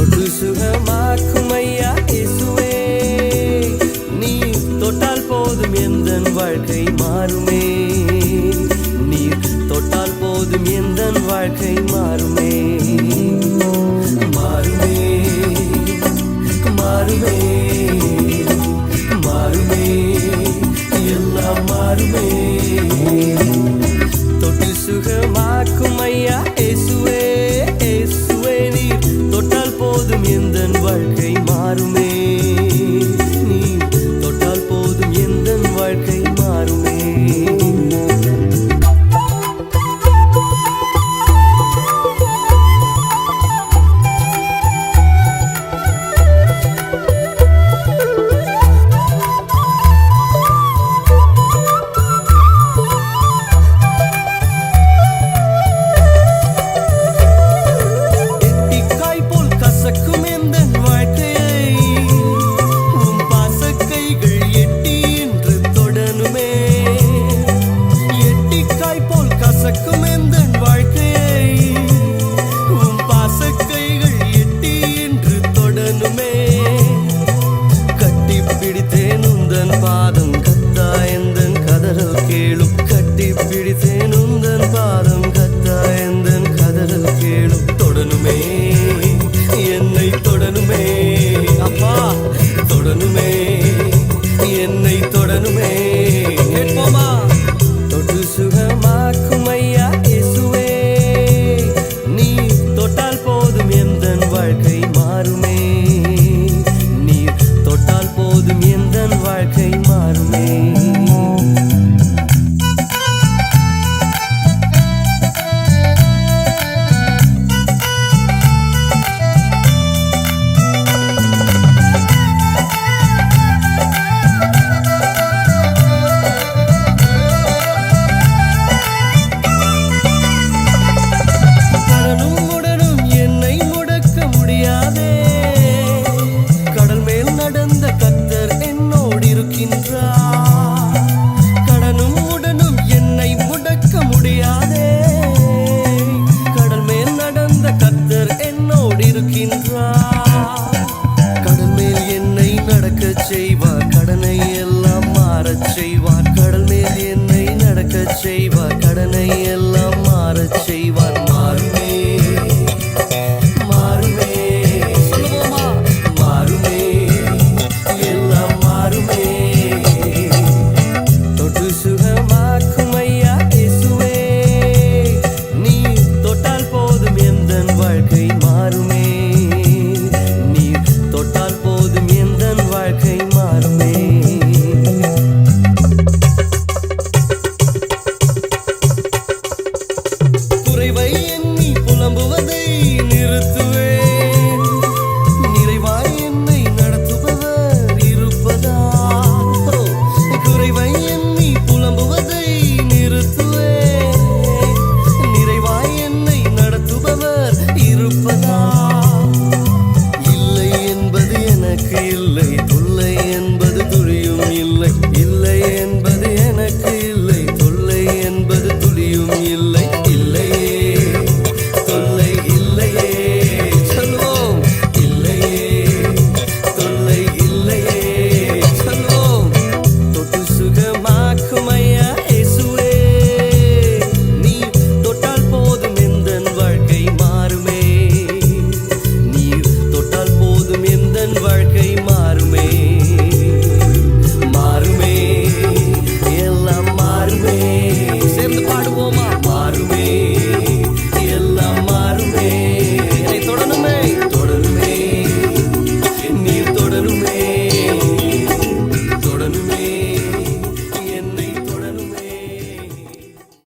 தொட்டு சுகமாக்கும் ஐயா இயேசுவே. நீ தொட்டால் போதும் எந்த வாழ்க்கை மாறுமே. நீர் தொட்டால் போதும் எந்த வாழ்க்கை மாறுமே. மாறுமே மாறுமே. என்னை தொடனுமே அப்பா தொடனுமே என்னை தொடனுமே கடலும் உடனும் என்னை முடக்க முடியாதே. கடல் மேல் நடந்த கத்தர் என்னோடு இருக்கின்றார். கடலும் உடனும் என்னை முடக்க முடியாதே. கடல் மேல் நடந்த கத்தர் என்னோடு இருக்கின்றார். கடல் மேல் என்னை நடக்க செய்வார் கடனை எல்லாம் மாறச் செய்வார். கடல் மேல் என்னை நடக்க செய்வார் கடனை எல்லாம் மாறச் செய்வார்.